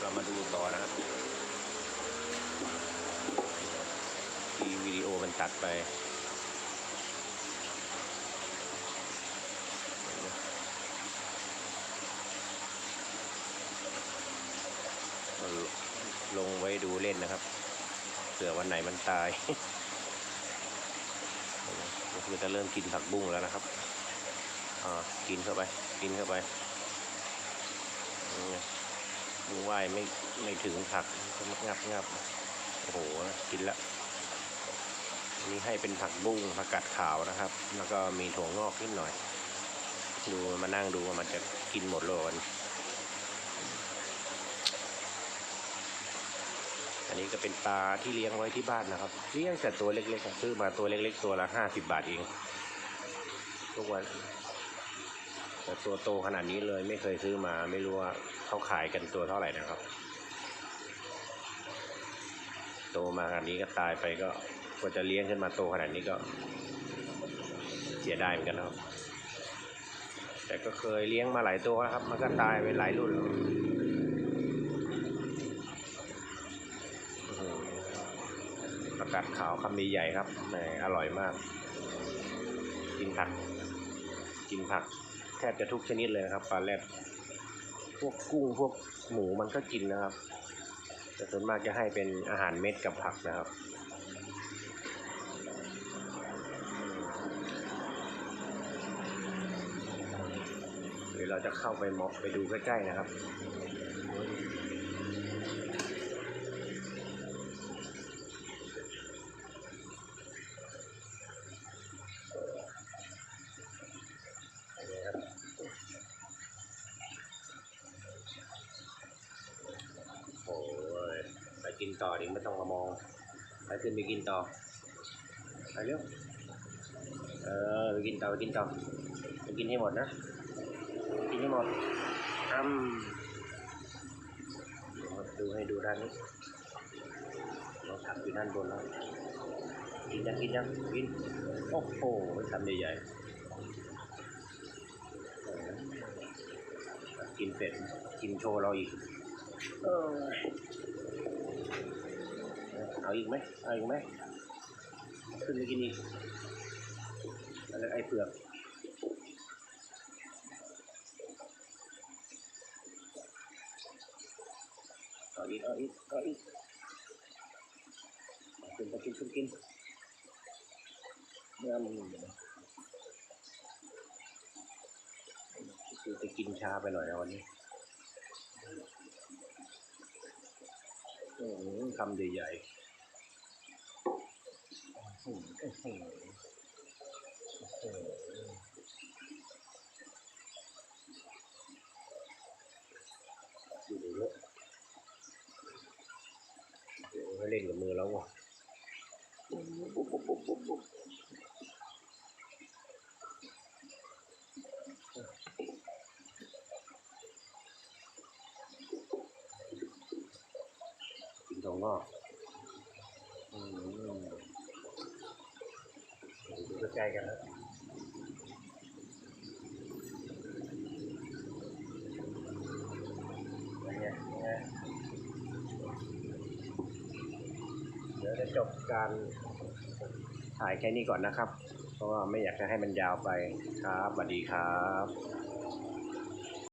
เรามาดูต่อนะครับที่วิดีโอมันตัดไปลงไว้ดูเล่นนะครับเผื่อวันไหนมันตายก็คือจะเริ่มกินผักบุ้งแล้วนะครับ อ่า กินเข้าไป กินเข้าไป มือไหวไม่ไม่ถึงผักงับงับโอ้โหกินละนี่ให้เป็นผักบุ้งผักกาดขาวนะครับ แล้วก็มีถั่วงอกนิดหน่อย ดูมานั่งดูว่ามันจะกินหมดโลกันอันนี้ก็เป็นปลาที่เลี้ยงไว้ที่บ้านนะครับ เลี้ยงแต่ตัวเล็กๆซื้อมาตัวเล็กๆ ตัวละห้าสิบบาทเองทุกวัน แต่ตัวโตขนาดนี้เลยไม่เคยซื้อมาไม่รู้ว่าเขาขายกันตัวเท่าไหร่นะครับ โตมาขนาดนี้ก็ตายไปก็กว่าจะเลี้ยงขึ้นมาโตขนาดนี้ก็ เสียดายเหมือนกันนะครับ แต่ก็เคยเลี้ยงมาหลายตัวแล้วครับ มันก็ตายไปหลายรุ่นประกาศขาวคำใหญ่ครับแหมอร่อยมาก กินผัก กินผัก แทบจะทุกชนิดเลยนะครับปลาแรดพวกกุ้งพวกหมูมันก็กินนะครับ แต่ส่วนมากจะให้เป็นอาหารเม็ดกับผักนะครับเดี๋ยวเราจะเข้าไปมองไปดูใกล้ๆนะครับ กินต่อเดิไม่ต้องมามองไปขึ้นไปกินต่อไปเร็วเออไปกินต่อไปกินต่อไปกินให้หมดนะกินให้หมดอ้ำดูให้ดูด้านนี้เราถักอยู่ด้านบนแล้วกินยังกินยังกินโอ้โหทำใหญ่ๆกินเสร็จกินโชว์เราอีกเออ เอาอีกไหมเอาอีกไหมขึ้นไปกินอีกอะไรไอ้เผือกเอาอีกเอาอีกเอาอีกกินไปกินกินกินเมื่อมันคือไปกินชาไปหน่อยนะวันนี้ อืมคำใหญ่ๆอื้อหืออื้อหืออื้อหือดูดูเยอะเดี๋ยวให้เล่นกับมือแล้วว่ะปุ๊บปุ๊บปุ๊บปุ๊บปุ๊บ กินทองอกอืมดูใกล้กันนะเป็นไงเป็นไงเดี๋ยวจะจบการถ่ายแค่นี้ก่อนนะครับ เพราะว่าไม่อยากจะให้มันยาวไปครับสวัสดีครับ